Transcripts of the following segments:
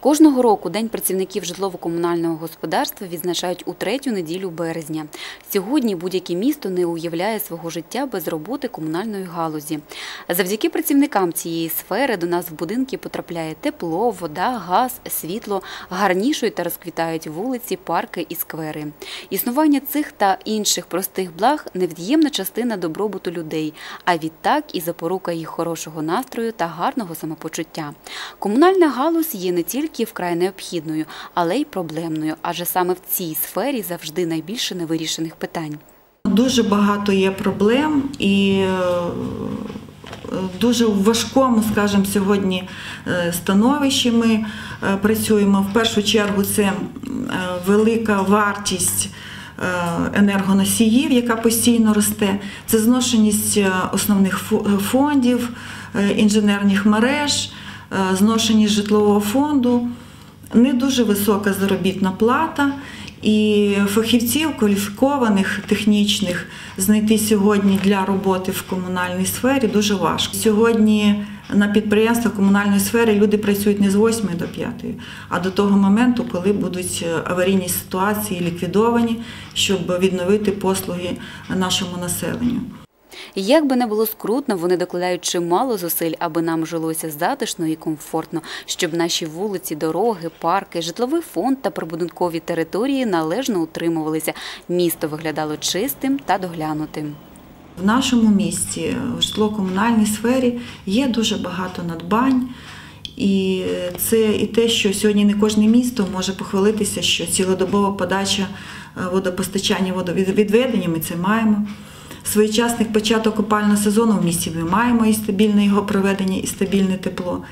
Кожного року День працівників житлово-комунального господарства відзначають у третю неділю березня. Сьогодні будь-яке місто не уявляє свого життя без роботи комунальної галузі. Завдяки працівникам цієї сфери до нас в будинки потрапляє тепло, вода, газ, світло, гарнішують та розквітають вулиці, парки і сквери. Існування цих та інших простих благ невід'ємна частина добробуту людей, а відтак і запорука їх хорошого настрою та гарного самопочуття. Комунальна галузь є не тільки вкрай необхідною, але й проблемною, адже саме в цій сфері завжди найбільше невирішених питань. Дуже багато є проблем і е, дуже в важкому, скажімо, сьогодні е, становищі ми е, працюємо. В першу чергу це велика вартість енергоносіїв, яка постійно росте. Це зношеність основних фо- фондів, інженерних мереж, зношеність житлового фонду не дуже висока заробітна плата, і фахівців кваліфікованих технічних знайти сьогодні для роботи в комунальній сфері дуже важко. Сьогодні на підприємствах комунальної сфери люди працюють не з 8 до 5, а до того моменту, коли будуть аварійні ситуації ліквідовані, щоб відновити послуги нашому населенню. Як би не було скрутно, вони докладають чимало зусиль, аби нам жилося затишно і комфортно, щоб наші вулиці, дороги, парки, житловий фонд та прибудинкові території належно утримувалися. Місто виглядало чистим та доглянутим. В нашому місті в житлово-комунальній сфері є дуже багато надбань. І це і те, що сьогодні не кожне місто може похвалитися, що цілодобова подача е, водопостачання, водовідведення ми це маємо. Своєчасний початок опального сезону в місті ми маємо і стабільне його проведення, і стабільне тепло.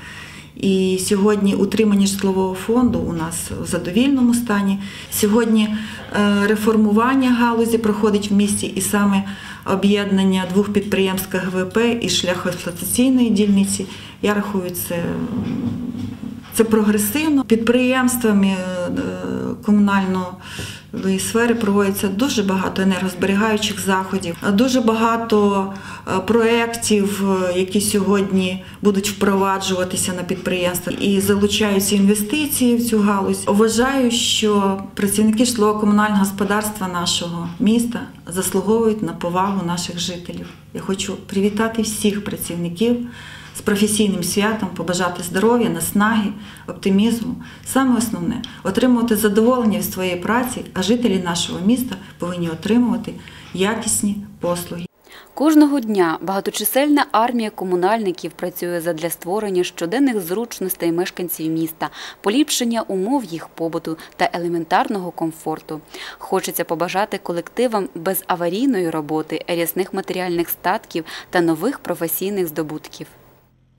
І сьогодні утримання житлового фонду у нас в задовільному стані. Сьогодні е, реформування галузі проходить в місті, і саме об'єднання двох підприємств КГВП і шляхоексплуатаційної дільниці. Я рахую це, це прогресивно. Підприємствами е, комунальної сфери проводиться дуже багато енергозберігаючих заходів, дуже багато проєктів, е, які сьогодні будуть впроваджуватися на підприємствах і залучаються інвестиції в цю галузь. Вважаю, що працівники житлово-комунального господарства нашого міста заслуговують на повагу наших жителів. Я хочу привітати всіх працівників з професійним святом, побажати здоров'я, наснаги, оптимізму. Саме основне отримувати задоволення від своєї праці, а жителі нашого міста повинні отримувати якісні послуги. Кожного дня багаточисельна армія комунальників працює задля створення щоденних зручностей мешканців міста, поліпшення умов їх побуту та елементарного комфорту. Хочеться побажати колективам безаварійної роботи, рясних матеріальних статків та нових професійних здобутків.